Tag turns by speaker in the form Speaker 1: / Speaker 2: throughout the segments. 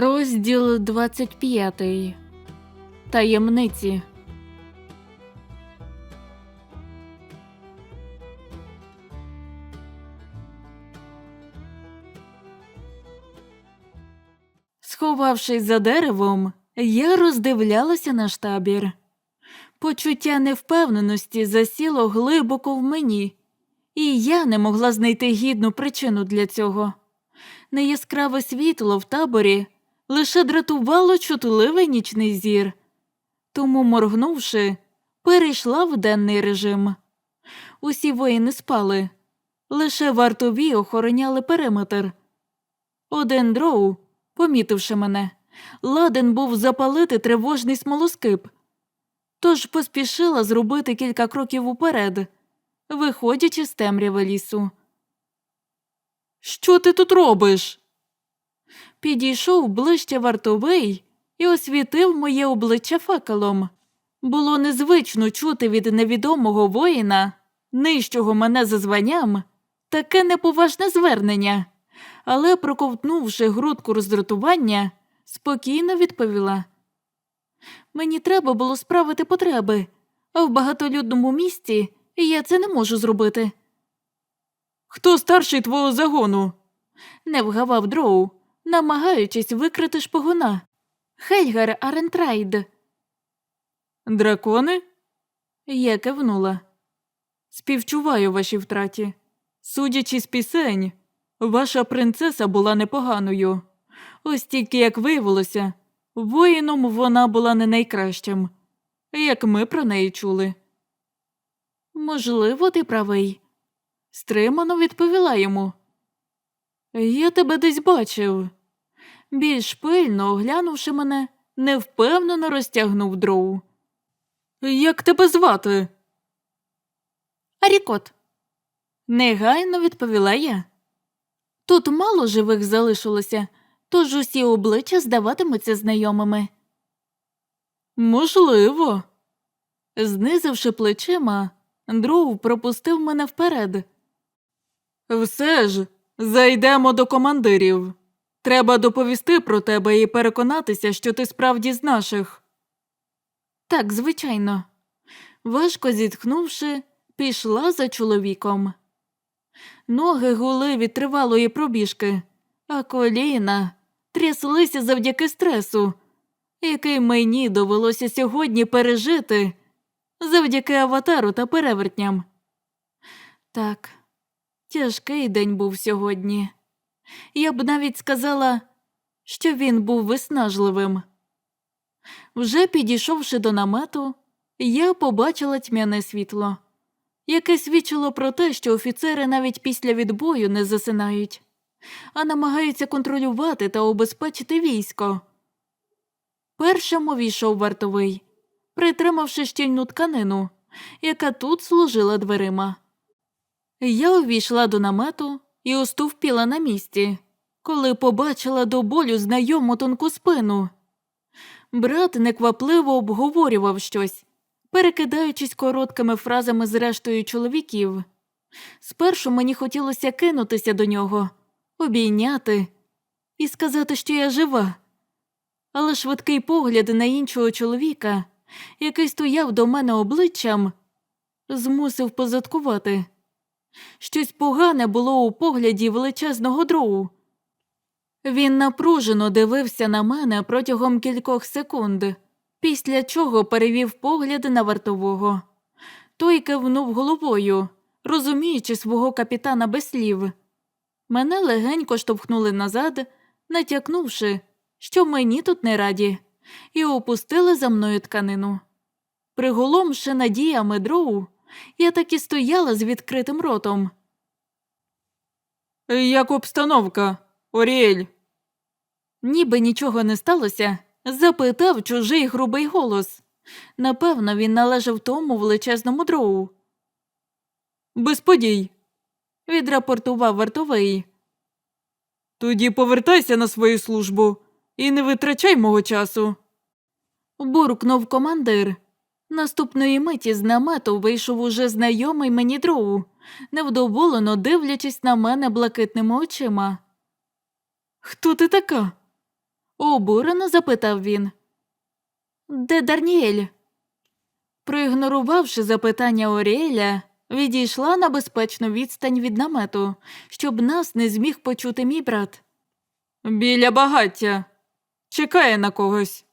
Speaker 1: Розділ 25. Таємниці. Сховавшись за деревом, я роздивлялася наш табір. Почуття невпевненості засіло глибоко в мені, і я не могла знайти гідну причину для цього. Неяскраве світло в таборі лише дратувало чутливий нічний зір, тому, моргнувши, перейшла в денний режим. Усі воїни спали, лише вартові охороняли периметр. Один дроу, помітивши мене, ладен був запалити тривожний смолоскип, тож поспішила зробити кілька кроків уперед, виходячи з темряви лісу. Що ти тут робиш? Підійшов ближче вартовий і освітив моє обличчя факелом. Було незвично чути від невідомого воїна, нижчого мене за званням, таке неповажне звернення, але, проковтнувши грудку роздратування, спокійно відповіла. Мені треба було справити потреби, а в багатолюдному місті я це не можу зробити. Хто старший твого загону? не вгавав дроу, намагаючись викрити шпигуна. Хельгар Арентрайд. Дракони? Я кивнула. Співчуваю вашій втраті. Судячи з пісень, ваша принцеса була непоганою. Ось тільки, як виявилося, воїном вона була не найкращим, як ми про неї чули. Можливо, ти правий, стримано відповіла йому. Я тебе десь бачив. Більш пильно оглянувши мене, невпевнено розтягнув дроу. Як тебе звати? Арікот. Негайно відповіла я. Тут мало живих залишилося, тож усі обличчя здаватимуться знайомими. Можливо. Знизивши плечима, Дроу пропустив мене вперед. Все ж, зайдемо до командирів. Треба доповісти про тебе і переконатися, що ти справді з наших. Так, звичайно. Важко зітхнувши, пішла за чоловіком. Ноги гули від тривалої пробіжки, а коліна тряслися завдяки стресу, який мені довелося сьогодні пережити завдяки аватару та перевертням. Так, тяжкий день був сьогодні. Я б навіть сказала, що він був виснажливим. Вже підійшовши до намету, я побачила тьмяне світло, яке свідчило про те, що офіцери навіть після відбою не засинають, а намагаються контролювати та обезпечити військо. Першим увійшов вартовий, притримавши щільну тканину, яка тут служила дверима. Я увійшла до намету і остовпіла на місці, коли побачила до болю знайому тонку спину. Брат неквапливо обговорював щось, перекидаючись короткими фразами з рештою чоловіків. Спершу мені хотілося кинутися до нього, обійняти і сказати, що я жива. Але швидкий погляд на іншого чоловіка, який стояв до мене обличчям, змусив позадкувати. Щось погане було у погляді величезного дроу. Він напружено дивився на мене протягом кількох секунд, після чого перевів погляд на вартового. Той кивнув головою, розуміючи свого капітана без слів. Мене легенько штовхнули назад, натякнувши, що мені тут не раді, і опустили за мною тканину. Приголомши надіями дроу, я так і стояла з відкритим ротом. Як обстановка, Оріель? Ніби нічого не сталося, запитав чужий грубий голос. Напевно, він належав тому величезному дроу. Без подій, відрапортував вартовий. Тоді повертайся на свою службу і не витрачай мого часу. буркнув командир. Наступної миті з намету вийшов уже знайомий мені дроу, невдоволено дивлячись на мене блакитними очима. Хто ти така? обурено запитав він. Де Дарніель? Проігнорувавши запитання Оріеля, відійшла на безпечну відстань від намету, щоб нас не зміг почути мій брат. Біля багаття. Чекає на когось.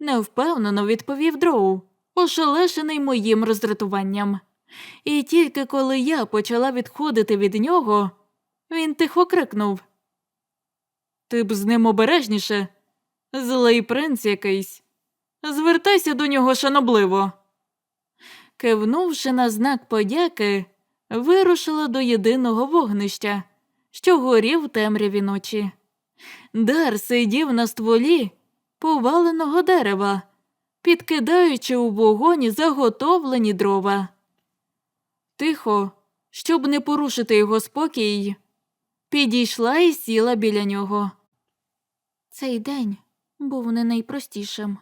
Speaker 1: Невпевнено відповів Дроу, ошелешений моїм роздратуванням. І тільки коли я почала відходити від нього, він тихо крикнув. Ти б з ним обережніше. Злий принц якийсь. Звертайся до нього шанобливо. Кивнувши на знак подяки, вирушила до єдиного вогнища, що горів в темряві ночі. Дар сидів на стволі поваленого дерева, підкидаючи у вогонь заготовлені дрова. Тихо, щоб не порушити його спокій, підійшла і сіла біля нього. Цей день був не найпростішим.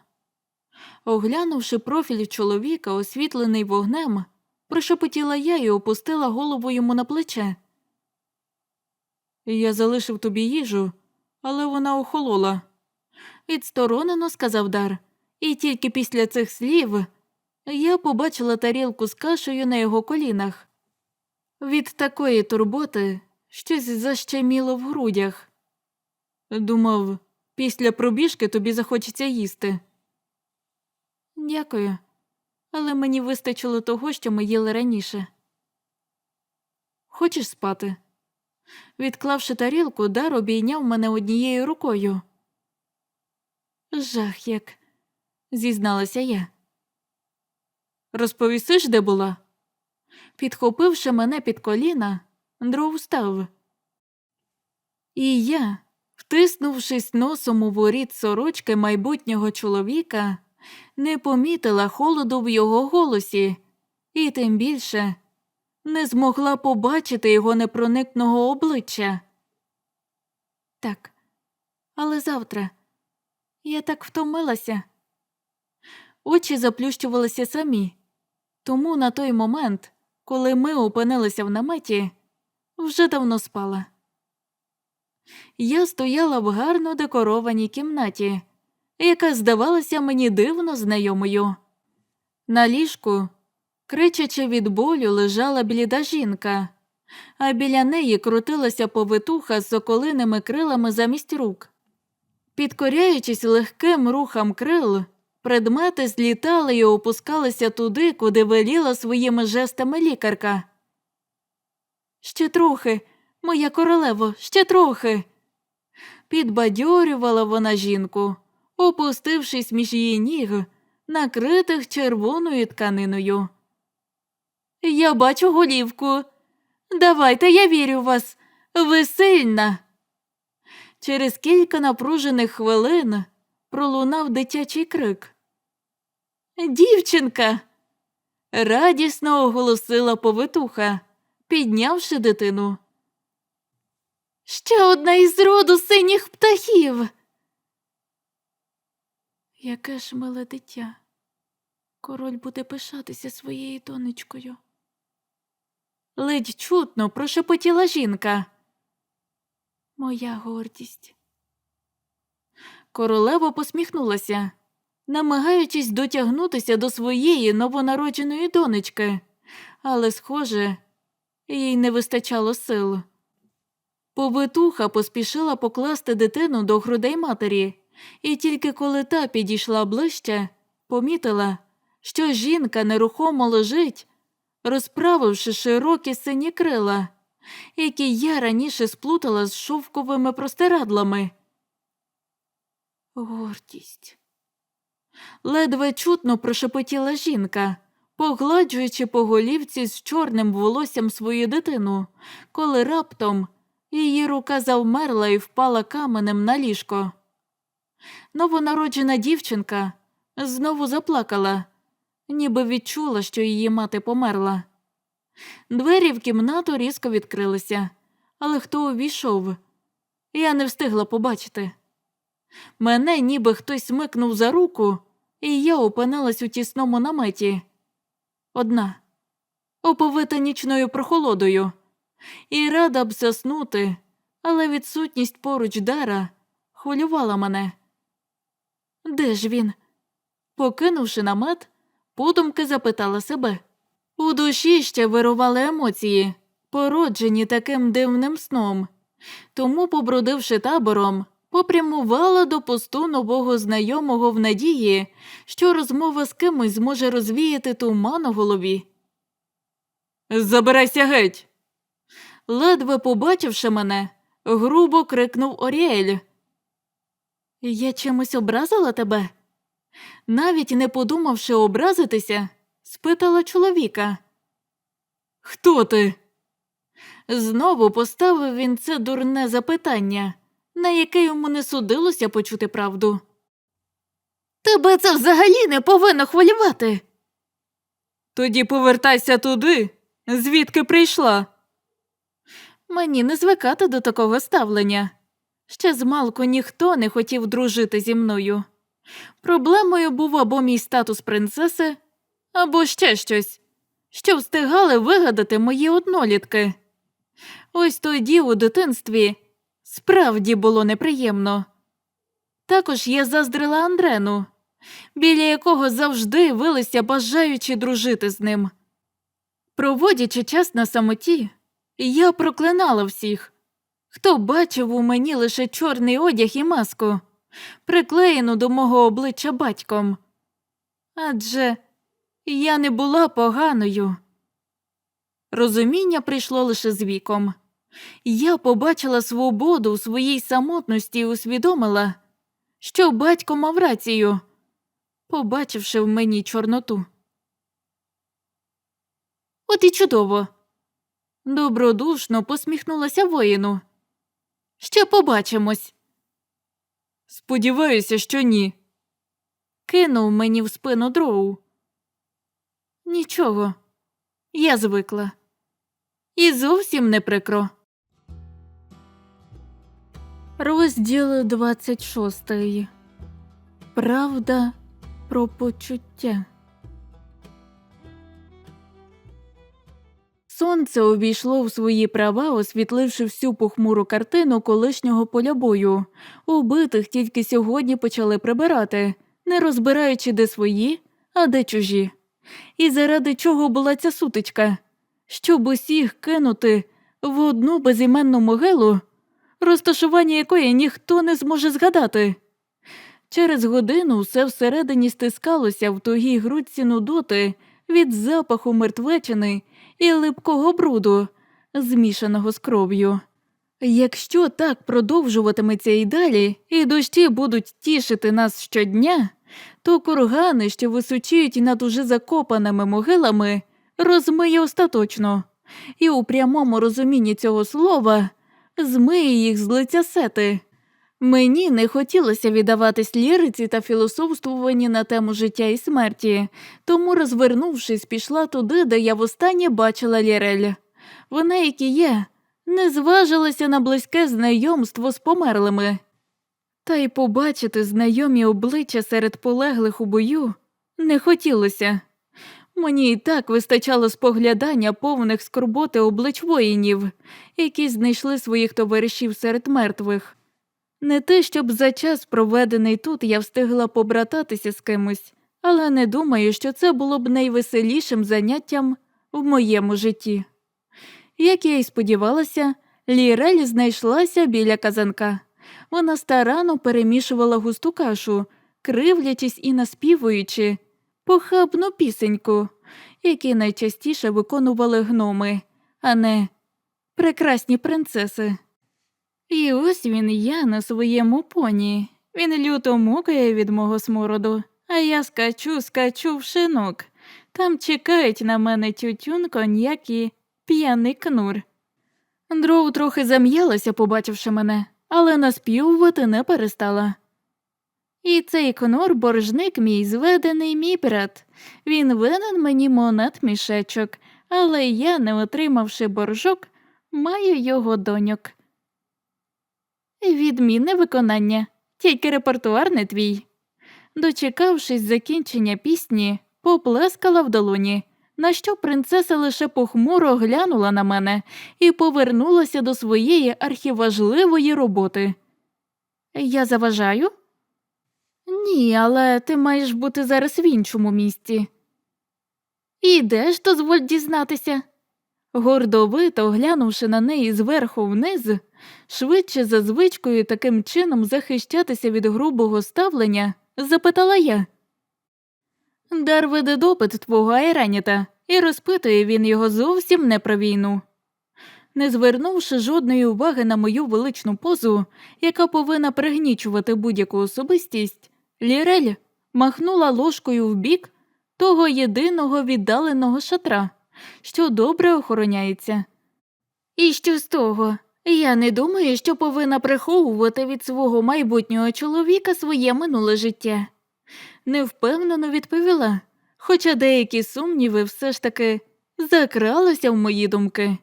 Speaker 1: Оглянувши профіль чоловіка, освітлений вогнем, прошепотіла я і опустила голову йому на плече. Я залишив тобі їжу, але вона охолола. Відсторонено сказав Дар, і тільки після цих слів я побачила тарілку з кашею на його колінах. Від такої турботи щось защеміло в грудях. Думав, після пробіжки тобі захочеться їсти. Дякую, але мені вистачило того, що ми їли раніше. Хочеш спати? Відклавши тарілку, дар обійняв мене однією рукою. Жах як, зізналася я. Розповісиш, де була? Підхопивши мене під коліна, дров встав. І я, втиснувшись носом у воріт сорочки майбутнього чоловіка, не помітила холоду в його голосі, і тим більше не змогла побачити його непроникного обличчя. Так, але завтра я так втомилася. Очі заплющувалися самі, тому на той момент, коли ми опинилися в наметі, вже давно спала. Я стояла в гарно декорованій кімнаті, яка здавалася мені дивно знайомою. На ліжку, кричачи від болю, лежала бліда жінка, а біля неї крутилася повитуха з соколиними крилами замість рук. Підкоряючись легким рухам крил, предмети злітали і опускалися туди, куди веліла своїми жестами лікарка. Ще трохи, моя королево, ще трохи. Підбадьорювала вона жінку, опустившись між її ніг, накритих червоною тканиною. Я бачу голівку. Давайте, я вірю в вас. Ви сильна. Через кілька напружених хвилин пролунав дитячий крик. Дівчинка. радісно оголосила повитуха, піднявши дитину. Ще одна із роду синіх птахів. Яке ж миле дитя. Король буде пишатися своєю донечкою. Ледь чутно прошепотіла жінка. Моя гордість. Королева посміхнулася, намагаючись дотягнутися до своєї новонародженої донечки, але, схоже, їй не вистачало сил. Повитуха поспішила покласти дитину до грудей матері, і тільки коли та підійшла ближче, помітила, що жінка нерухомо лежить, розправивши широкі сині крила, які я раніше сплутала з шовковими простирадлами. Гордість. Ледве чутно прошепотіла жінка, погладжуючи по голівці з чорним волоссям свою дитину, коли раптом її рука завмерла і впала каменем на ліжко. Новонароджена дівчинка знову заплакала, ніби відчула, що її мати померла. Двері в кімнату різко відкрилися, але хто увійшов? Я не встигла побачити. Мене ніби хтось смикнув за руку, і я опинилась у тісному наметі. Одна, оповита нічною прохолодою, і рада б заснути, але відсутність поруч дара хвилювала мене. Де ж він? Покинувши намет, подумки запитала себе. У душі ще вирували емоції, породжені таким дивним сном. Тому, побродивши табором, попрямувала до посту нового знайомого в надії, що розмова з кимось зможе розвіяти туман у голові. Забирайся геть. Ледве побачивши мене, грубо крикнув Оріель. Я чимось образила тебе? Навіть не подумавши образитися, спитала чоловіка. Хто ти? Знову поставив він це дурне запитання, на яке йому не судилося почути правду. Тебе це взагалі не повинно хвилювати. Тоді повертайся туди, звідки прийшла. Мені не звикати до такого ставлення. Ще змалку ніхто не хотів дружити зі мною. Проблемою був або мій статус принцеси, або ще щось, що встигали вигадати мої однолітки. Ось тоді у дитинстві справді було неприємно. Також я заздрила Андрену, біля якого завжди вилися бажаючи дружити з ним. Проводячи час на самоті, я проклинала всіх, хто бачив у мені лише чорний одяг і маску, приклеєну до мого обличчя батьком. Адже я не була поганою. Розуміння прийшло лише з віком. Я побачила свободу у своїй самотності і усвідомила, що батько мав рацію, побачивши в мені чорноту. От і чудово. Добродушно посміхнулася воїну. Ще побачимось. Сподіваюся, що ні. Кинув мені в спину дроу. Нічого, я звикла. І зовсім не прикро. Розділ 26. Правда про почуття. Сонце обійшло в свої права, освітливши всю похмуру картину колишнього поля бою. Убитих тільки сьогодні почали прибирати, не розбираючи де свої, а де чужі. І заради чого була ця сутичка? Щоб усіх кинути в одну безіменну могилу, розташування якої ніхто не зможе згадати. Через годину все всередині стискалося в тугій грудці нудоти від запаху мертвечини і липкого бруду, змішаного з кров'ю. Якщо так продовжуватиметься і далі, і дощі будуть тішити нас щодня, то кургани, що височіють над уже закопаними могилами, розмиє остаточно, і у прямому розумінні цього слова змиє їх з лиця сети. Мені не хотілося віддаватись ліриці та філософствуванні на тему життя і смерті, тому, розвернувшись, пішла туди, де я востаннє бачила Лірель. Вона, як і є, не зважилася на близьке знайомство з померлими. Та й побачити знайомі обличчя серед полеглих у бою не хотілося. Мені і так вистачало споглядання повних скорботи облич воїнів, які знайшли своїх товаришів серед мертвих. Не те, щоб за час, проведений тут, я встигла побрататися з кимось, але не думаю, що це було б найвеселішим заняттям в моєму житті. Як я й сподівалася, Лірель знайшлася біля казанка. Вона старанно перемішувала густу кашу, кривлячись і наспівуючи похабну пісеньку, які найчастіше виконували гноми, а не прекрасні принцеси. І ось він я на своєму поні. Він люто мукає від мого смороду, а я скачу, скачу в шинок. Там чекають на мене тютюн, коньяк і п'яний кнур. Дроу трохи зам'ялася, побачивши мене, але наспівувати не перестала. І цей кнур боржник мій зведений мій брат. Він винен мені монет мішечок, але я, не отримавши боржок, маю його доньок. Відмінне виконання, тільки репертуар не твій. Дочекавшись закінчення пісні, поплескала в долоні, на що принцеса лише похмуро глянула на мене і повернулася до своєї архіважливої роботи. Я заважаю? Ні, але ти маєш бути зараз в іншому місці. І де ж дозволь дізнатися? Гордовито глянувши на неї зверху вниз, швидше за звичкою таким чином захищатися від грубого ставлення, запитала я. Дар веде допит твого Айраніта, і розпитує він його зовсім не про війну. Не звернувши жодної уваги на мою величну позу, яка повинна пригнічувати будь-яку особистість, Лірель махнула ложкою в бік того єдиного віддаленого шатра, що добре охороняється. І що з того? Я не думаю, що повинна приховувати від свого майбутнього чоловіка своє минуле життя. Невпевнено відповіла, хоча деякі сумніви все ж таки закралися в мої думки.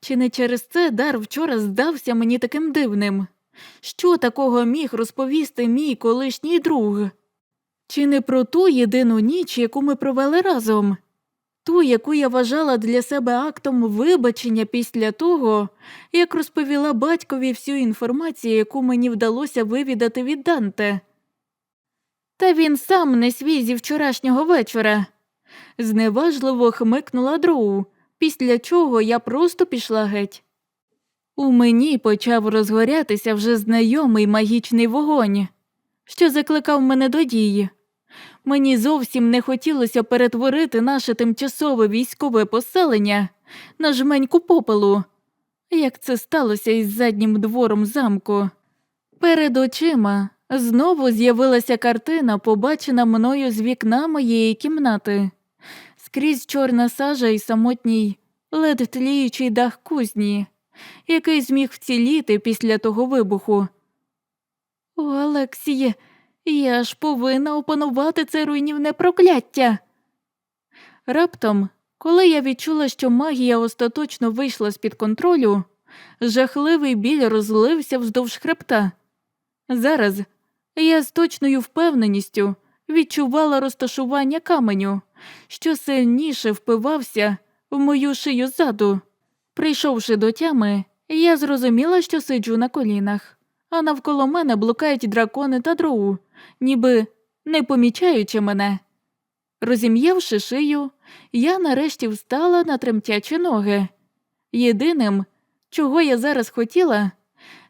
Speaker 1: Чи не через це дар вчора здався мені таким дивним? Що такого міг розповісти мій колишній друг? Чи не про ту єдину ніч, яку ми провели разом? Ту, яку я вважала для себе актом вибачення після того, як розповіла батькові всю інформацію, яку мені вдалося вивідати від Данте. Та він сам не свій зі вчорашнього вечора. Зневажливо хмикнула дроу, після чого я просто пішла геть. У мені почав розгорятися вже знайомий магічний вогонь, що закликав мене до дії. Мені зовсім не хотілося перетворити наше тимчасове військове поселення на жменьку попелу, як це сталося із заднім двором замку. Перед очима знову з'явилася картина, побачена мною з вікна моєї кімнати. Скрізь чорна сажа і самотній, лед тліючий дах кузні, який зміг вціліти після того вибуху. О, Алексіє, я ж повинна опанувати це руйнівне прокляття. Раптом, коли я відчула, що магія остаточно вийшла з-під контролю, жахливий біль розлився вздовж хребта. Зараз я з точною впевненістю відчувала розташування каменю, що сильніше впивався в мою шию ззаду. Прийшовши до тями, я зрозуміла, що сиджу на колінах, а навколо мене блукають дракони та дроу, ніби не помічаючи мене. Розім'явши шию, я нарешті встала на тремтячі ноги. Єдиним, чого я зараз хотіла,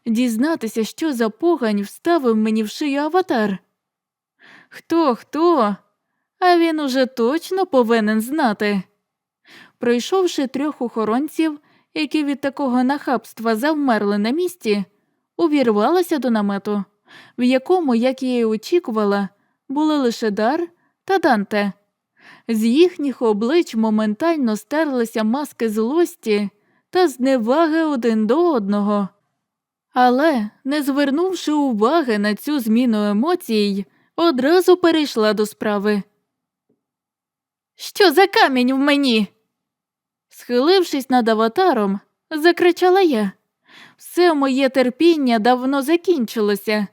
Speaker 1: дізнатися, що за погань вставив мені в шию аватар. Хто, хто? А він уже точно повинен знати. Пройшовши трьох охоронців, які від такого нахабства завмерли на місці, увірвалася до намету, в якому, як я й очікувала, були лише дар та Данте. З їхніх облич моментально стерлися маски злості та зневаги один до одного. Але, не звернувши уваги на цю зміну емоцій, одразу перейшла до справи. Що за камінь в мені? Схилившись над аватаром, закричала я. Все моє терпіння давно закінчилося.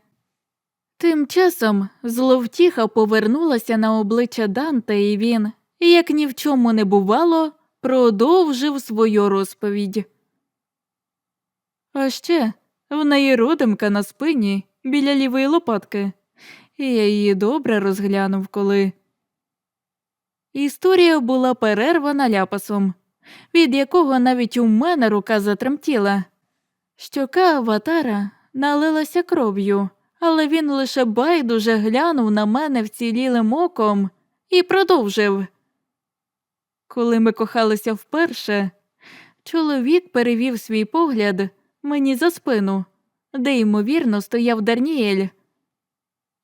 Speaker 1: Тим часом зловтіха повернулася на обличчя Данте, і він, як ні в чому не бувало, продовжив свою розповідь. А ще в неї родимка на спині біля лівої лопатки, і я її добре розглянув, коли. Історія була перервана ляпасом, від якого навіть у мене рука затремтіла. Щока аватара налилася кров'ю, але він лише байдуже глянув на мене вцілілим оком і продовжив. Коли ми кохалися вперше, чоловік перевів свій погляд мені за спину, де, ймовірно, стояв Дарніель.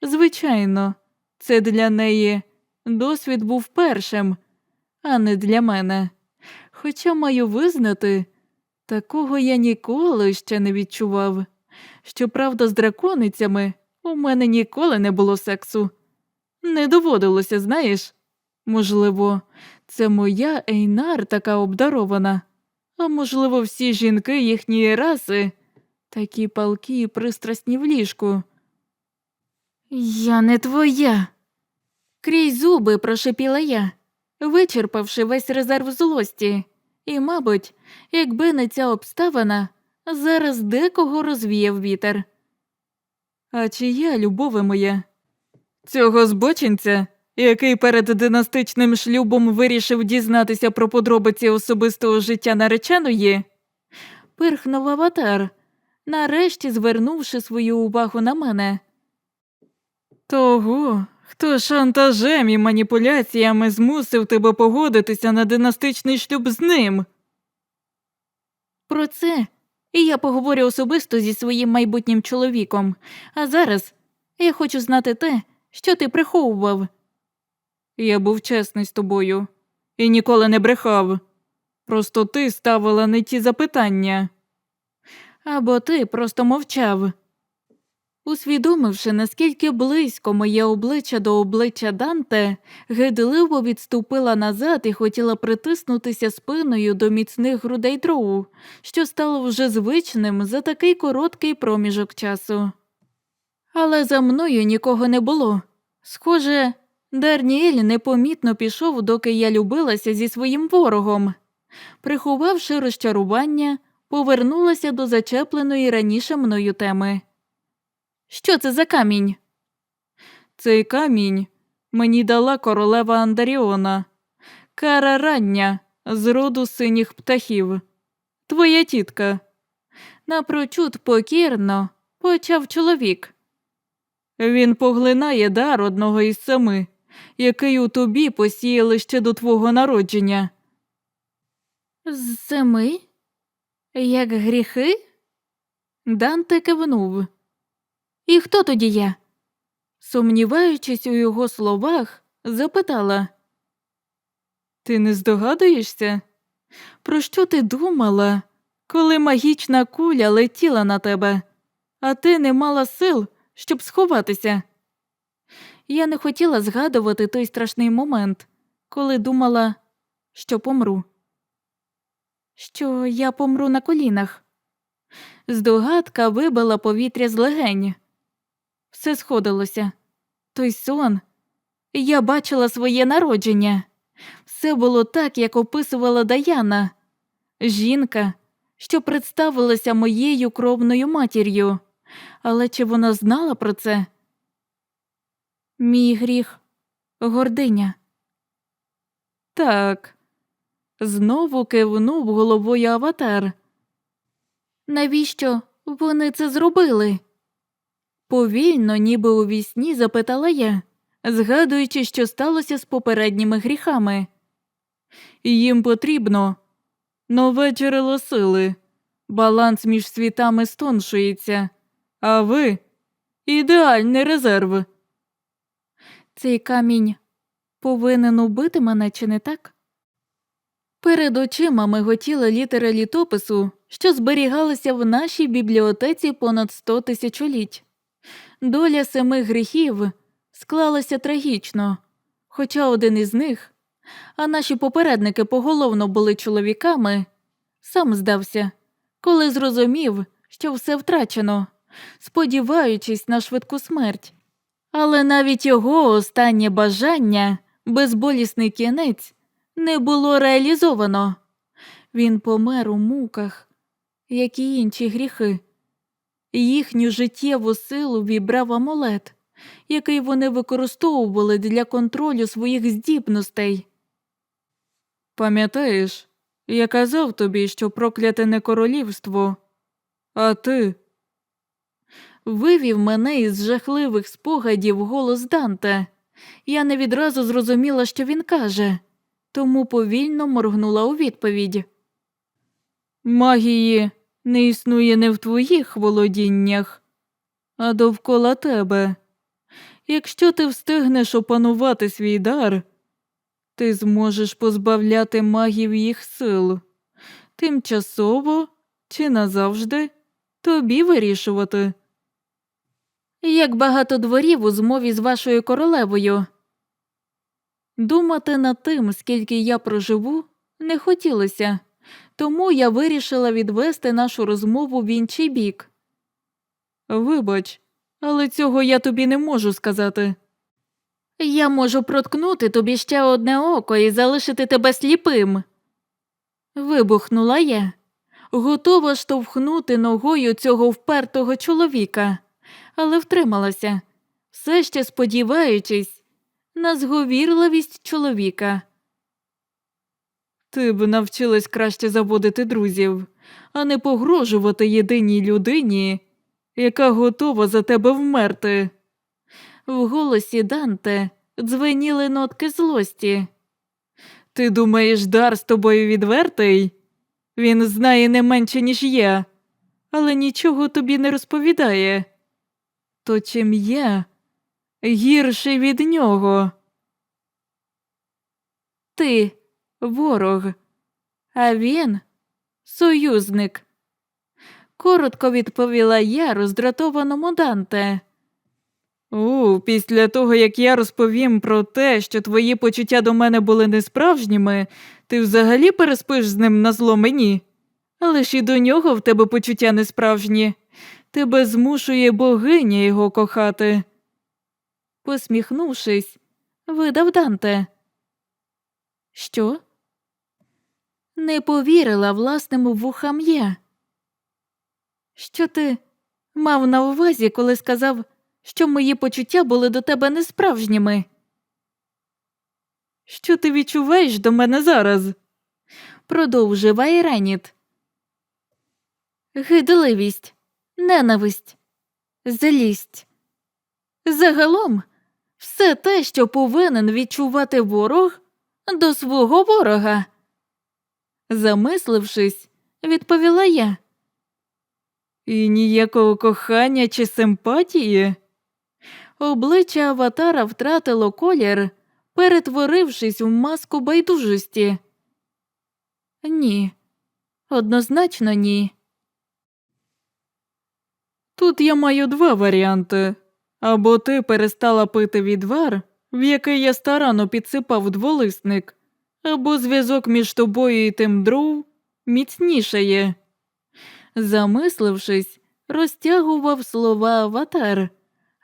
Speaker 1: Звичайно, це для неї досвід був першим, а не для мене. Хоча маю визнати, такого я ніколи ще не відчував. Щоправда, з драконицями у мене ніколи не було сексу. Не доводилося, знаєш. Можливо, це моя Ейнар така обдарована, а можливо, всі жінки їхньої раси такі палкі і пристрасні в ліжку. Я не твоя. Крізь зуби прошипіла я, вичерпавши весь резерв злості, і, мабуть, якби не ця обставина, зараз декого розвіяв вітер. А чия любове моя? Цього збочинця, який перед династичним шлюбом вирішив дізнатися про подробиці особистого життя нареченої, пирхнув аватар, нарешті звернувши свою увагу на мене. Того, хто шантажем і маніпуляціями змусив тебе погодитися на династичний шлюб з ним. Про це я поговорю особисто зі своїм майбутнім чоловіком. А зараз я хочу знати те, що ти приховував. Я був чесний з тобою і ніколи не брехав. Просто ти ставила не ті запитання. Або ти просто мовчав. Усвідомивши, наскільки близько моє обличчя до обличчя Данте, гидливо відступила назад і хотіла притиснутися спиною до міцних грудей дроу, що стало вже звичним за такий короткий проміжок часу. Але за мною нікого не було. Схоже, Дарніель непомітно пішов, доки я любилася зі своїм ворогом. Приховавши розчарування, повернулася до зачепленої раніше мною теми. Що це за камінь? Цей камінь мені дала королева Андаріона, кара рання з роду синіх птахів. Твоя тітка. Напрочуд покірно почав чоловік. Він поглинає дар одного із семи, який у тобі посіяли ще до твого народження. З семи? Як гріхи? Данте кивнув. І хто тоді я? Сумніваючись у його словах, запитала. Ти не здогадуєшся? Про що ти думала, коли магічна куля летіла на тебе, а ти не мала сил, щоб сховатися? Я не хотіла згадувати той страшний момент, коли думала, що помру. Що я помру на колінах. Здогадка вибила повітря з легень. Все сходилося. Той сон. Я бачила своє народження. Все було так, як описувала Даяна. Жінка, що представилася моєю кровною матір'ю. Але чи вона знала про це? Мій гріх гординя. Так. Знову кивнув головою аватар. Навіщо вони це зробили? Повільно, ніби у вісні, запитала я, згадуючи, що сталося з попередніми гріхами. Їм потрібно нове джерело сили, баланс між світами стоншується, а ви ідеальний резерв. Цей камінь повинен убити мене, чи не так? Перед очима миготіли літери літопису, що зберігалися в нашій бібліотеці понад сто тисячоліть. Доля семи гріхів склалася трагічно, хоча один із них, а наші попередники поголовно були чоловіками, сам здався, коли зрозумів, що все втрачено, сподіваючись на швидку смерть. Але навіть його останнє бажання, безболісний кінець, не було реалізовано. Він помер у муках, як і інші гріхи. Їхню життєву силу вібрав амулет, який вони використовували для контролю своїх здібностей. Пам'ятаєш, я казав тобі, що прокляте не королівство, а ти. Вивів мене із жахливих спогадів голос Данте. Я не відразу зрозуміла, що він каже, тому повільно моргнула у відповідь. Магії не існує не в твоїх володіннях, а довкола тебе. Якщо ти встигнеш опанувати свій дар, ти зможеш позбавляти магів їх сил. Тимчасово чи назавжди тобі вирішувати. Як багато дворів у змові з вашою королевою. Думати над тим, скільки я проживу, не хотілося, тому я вирішила відвести нашу розмову в інший бік. Вибач, але цього я тобі не можу сказати. Я можу проткнути тобі ще одне око і залишити тебе сліпим. Вибухнула я, готова штовхнути ногою цього впертого чоловіка, але втрималася. все ще сподіваючись на зговірливість чоловіка. Ти б навчилась краще заводити друзів, а не погрожувати єдиній людині, яка готова за тебе вмерти. В голосі Данте дзвеніли нотки злості. Ти думаєш, дар з тобою відвертий? Він знає не менше, ніж я, але нічого тобі не розповідає. То чим я гірший від нього? Ти ворог, а він союзник. Коротко відповіла я роздратованому Данте. У, після того, як я розповім про те, що твої почуття до мене були несправжніми, ти взагалі переспиш з ним на зло мені. Але ж і до нього в тебе почуття несправжні. Тебе змушує богиня його кохати. Посміхнувшись, видав Данте. Що? Не повірила власним вухам я. Що ти мав на увазі, коли сказав, що мої почуття були до тебе несправжніми? Що ти відчуваєш до мене зараз? Продовжив Айреніт. Гидливість, ненависть, злість. Загалом, все те, що повинен відчувати ворог до свого ворога. Замислившись, відповіла я. І ніякого кохання чи симпатії. Обличчя аватара втратило колір, перетворившись в маску байдужості. Ні, однозначно ні. Тут я маю два варіанти. Або ти перестала пити відвар, в який я старанно підсипав дволисник, або зв'язок між тобою і тим дров міцнішає. Замислившись, розтягував слова аватар,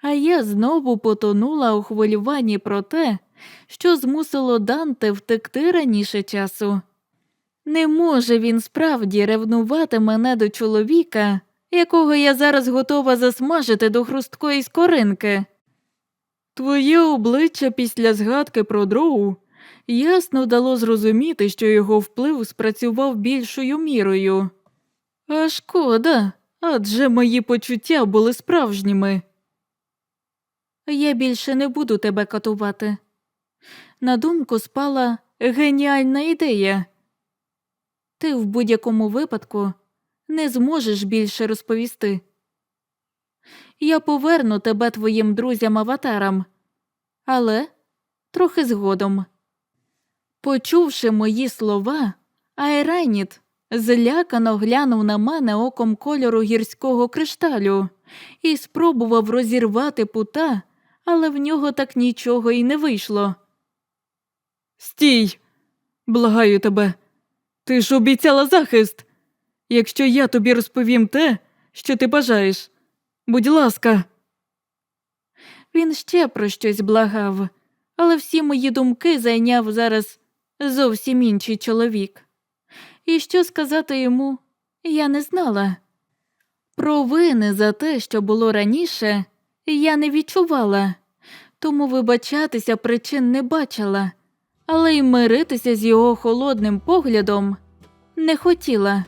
Speaker 1: а я знову потонула у хвилюванні про те, що змусило Данте втекти раніше часу. Не може він справді ревнувати мене до чоловіка, якого я зараз готова засмажити до хрусткої скоринки. Твоє обличчя після згадки про дроу ясно дало зрозуміти, що його вплив спрацював більшою мірою. А шкода, адже мої почуття були справжніми. Я більше не буду тебе катувати. На думку спала геніальна ідея. Ти в будь-якому випадку не зможеш більше розповісти. Я поверну тебе твоїм друзям-аватарам, але трохи згодом. Почувши мої слова, Айраніт злякано глянув на мене оком кольору гірського кришталю і спробував розірвати пута, але в нього так нічого й не вийшло. Стій, благаю тебе. Ти ж обіцяла захист. Якщо я тобі розповім те, що ти бажаєш, будь ласка. Він ще про щось благав, але всі мої думки зайняв зараз зовсім інший чоловік. І що сказати йому, я не знала. Провини за те, що було раніше, я не відчувала, тому вибачатися причин не бачила, але й миритися з його холодним поглядом не хотіла.